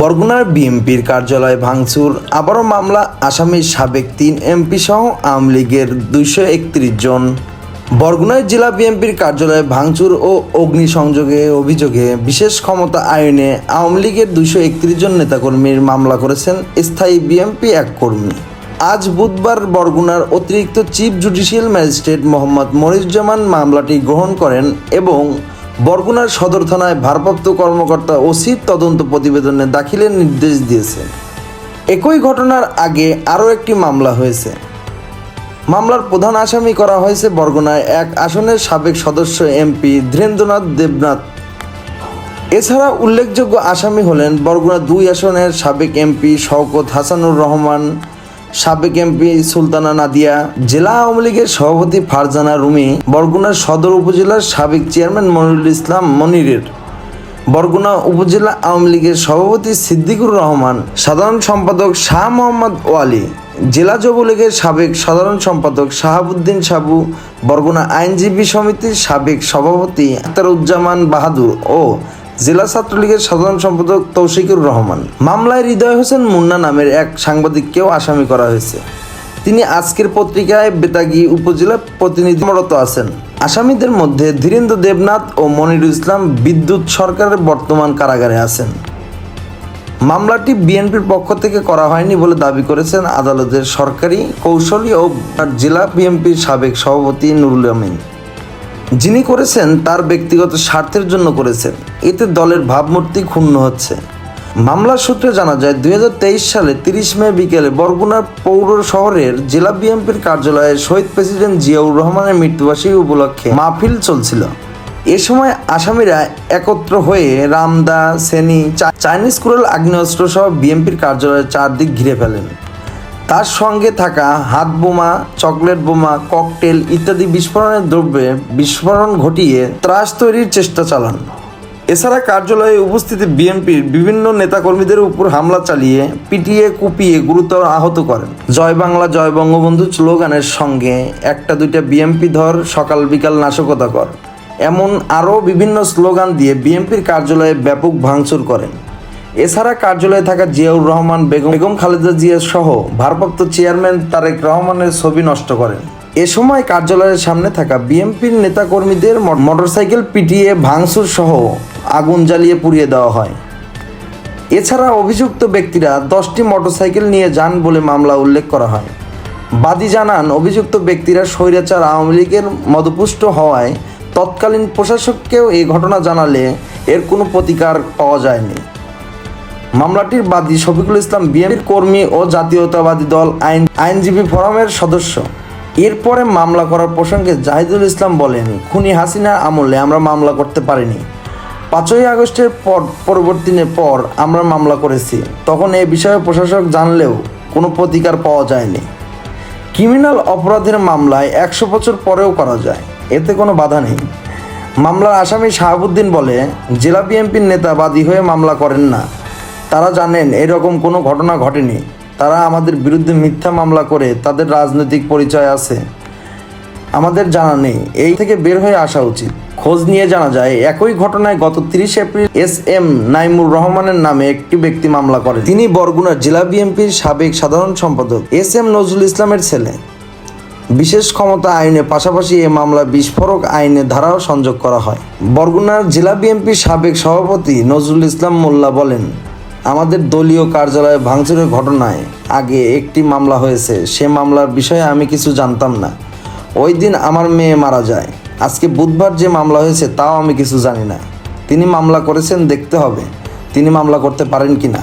বরগুনার বিএনপির কার্যালয় ভাঙচুর, আবারও মামলা আসামির সাবেক তিন এমপি সহ আওয়ামী লীগের দুইশো একত্রিশ জন। বরগুনার জেলা বিএনপির কার্যালয়ে ভাঙচুর ও অগ্নিসংযোগে অভিযোগে বিশেষ ক্ষমতা আইনে আওয়ামী লীগের দুইশো একত্রিশ জন নেতাকর্মীর মামলা করেছেন স্থায়ী বিএনপি এক কর্মী। আজ বুধবার বরগুনার অতিরিক্ত chief judicial magistrate Mohammad Moniruzzaman মামলাটি গ্রহণ করেন এবং বরগুনার সদর থানায় ভারপ্রাপ্ত কর্মকর্তা ওসির তদন্ত প্রতিবেদনে দাখিলের নির্দেশ দিয়েছেন একই ঘটনার আগে আরও একটি মামলা হয়েছে। মামলার প্রধান আসামি করা হয়েছে বরগুনায় এক আসনের সাবেক সদস্য এমপি ধীরেন্দ্রনাথ দেবনাথ। এছাড়া উল্লেখযোগ্য আসামি হলেন বরগুনা দুই আসনের সাবেক এমপি শওকত হাসানুর রহমান সাবেক এমপি সুলতানা নাদিয়া, জেলা আওয়ামী লীগের সভাপতি ফারজানা রুমি, বরগুনার সদর উপজেলার সাবেক চেয়ারম্যান মনিরুল ইসলাম মনিরের। বরগুনা উপজেলা আওয়ামী লীগের সভাপতি সিদ্দিকুর রহমান, সাধারণ সম্পাদক শাহ মোহাম্মদ ওয়ালি, জেলা যুবলীগের সাবেক সাধারণ সম্পাদক শাহাবুদ্দিন সাবু, বরগুনা আইনজীবী সমিতির সাবেক সভাপতি আখতারুজ্জামান বাহাদুর ও জেলা ছাত্রলীগের সাধারণ সম্পাদক তৌশিকুর রহমান। মামলায় হৃদয় হোসেন মুন্না নামের এক সাংবাদিককেও আসামি করা হয়েছে। তিনি আজকের পত্রিকায় বেতাগী উপজেলা প্রতিনিধিরত আছেন। আসামিদের মধ্যে ধীরেন্দ্র দেবনাথ ও মনিরুল ইসলাম বিদ্যুৎ সরকারের বর্তমান কারাগারে আছেন। মামলাটি বিএনপির পক্ষ থেকে করা হয়নি বলে দাবি করেছেন আদালতের সরকারি, কৌশলী ও জেলা বিএনপির সাবেক সভাপতি নুরুল আমিন। যিনি করেছেন, তার ব্যক্তিগত স্বার্থের জন্য করেছেন। এতে দলের ভাবমূর্তি ক্ষুণ্ণ হচ্ছে। মামলার সূত্রে জানা যায়, দুই তেইশ সালে তিরিশ মে বিকেলে বরগুনার পৌর শহরের জেলা বিএনপির কার্যালয়ে শহীদ প্রেসিডেন্ট জিয়াউর রহমানের মৃত্যুবার্ষিকী উপলক্ষে মাহফিল চলছিল। এ সময় আসামিরা একত্র হয়ে রামদা, সেনি চাইনিজ কুড়াল আগ্নেয়াস্ত্র সহ বিএনপির কার্যালয়ের চারদিক ঘিরে ফেলেন। তার সঙ্গে থাকা হাত বোমা, চকলেট বোমা, ককটেল ইত্যাদি বিস্ফোরণের দ্রব্যে বিস্ফোরণ ঘটিয়ে ত্রাস তৈরির চেষ্টা চালান। এছাড়া কার্যালয়ে উপস্থিত বিএনপির বিভিন্ন নেতাকর্মীদের উপর হামলা চালিয়ে, পিটিয়ে, কুপিয়ে গুরুতর আহত করেন। জয় বাংলা, জয় বঙ্গবন্ধু স্লোগানের সঙ্গে একটা দুইটা বিএমপি ধর সকাল বিকাল নাশকতা কর। এমন আরও বিভিন্ন স্লোগান দিয়ে বিএনপির কার্যালয়ে ব্যাপক ভাঙচুর করেন। এছাড়া কার্যালয়ে থাকা জিয়াউর রহমান, বেগম বেগম খালেদা জিয়া সহ ভারপ্রাপ্ত চেয়ারম্যান তারেক রহমানের ছবি নষ্ট করেন। এ সময় কার্যালয়ের সামনে থাকা বিএনপির নেতাকর্মীদের মট- মোটরসাইকেল পিটিয়ে ভাঙচুর সহ আগুন জ্বালিয়ে পুড়িয়ে দেওয়া হয়। এছাড়া অভিযুক্ত ব্যক্তিরা দশটি মোটরসাইকেল নিয়ে যান বলে মামলা উল্লেখ করা হয়। বাদী জানান, অভিযুক্ত ব্যক্তিরা স্বৈরাচার আওয়ামী লীগের মদপুষ্ট হওয়ায় তৎকালীন প্রশাসককেও এই ঘটনা জানালে এর কোনো প্রতিকার পাওয়া যায়নি। মামলাটির বাদী শফিকুল ইসলাম বিএনপির কর্মী ও জাতীয়তাবাদী দল আইন, আইনজীবী ফোরামের সদস্য। এরপরে মামলা করার প্রসঙ্গে জাহিদুল ইসলাম বলেন, খুনি হাসিনার আমলে আমরা মামলা করতে পারিনি। পাঁচই আগস্টের পর পরবর্তীনের পর আমরা মামলা করেছি। তখন এ বিষয়ে প্রশাসক জানলেও কোনো প্রতিকার পাওয়া যায়নি। ক্রিমিনাল অপরাধের মামলায় একশো বছর পরেও করা যায়। এতে কোনো বাধা নেই। মামলার আসামি শাহাবুদ্দিন বলে, জেলা বিএনপির নেতা বাদী হয়ে মামলা করেন না। তারা জানেন এরকম কোনো ঘটনা ঘটেনি। তারা আমাদের বিরুদ্ধে মিথ্যা মামলা করে তাদের রাজনৈতিক পরিচয় আছে। আমাদের জানা নেই, এই থেকে বের হয়ে আসা উচিত। খোঁজ নিয়ে জানা যায়, একই ঘটনায় গত তিরিশ এপ্রিল এস এম নাইমুর রহমানের নামে একটি ব্যক্তি মামলা করেন। তিনি বরগুনা জেলা বিএনপির সাবেক সাধারণ সম্পাদক, এস এম নজরুল ইসলামের ছেলে। বিশেষ ক্ষমতা আইনে পাশাপাশি এ মামলা বিস্ফোরক আইনে ধারাও সংযোগ করা হয়। বরগুনার জেলা বিএনপির সাবেক সভাপতি নজরুল ইসলাম মোল্লা বলেন আমাদের দলীয় কার্যালয়ে ভাঙচুরের ঘটনায় আগে একটি মামলা হয়েছে। সে মামলার বিষয়ে আমি কিছু জানতাম না। ওই দিন আমার মেয়ে মারা যায়। আজকে বুধবার যে মামলা হয়েছে তাও আমি কিছু জানি না। তিনি মামলা করেছেন, দেখতে হবে। তিনি মামলা করতে পারেন কি না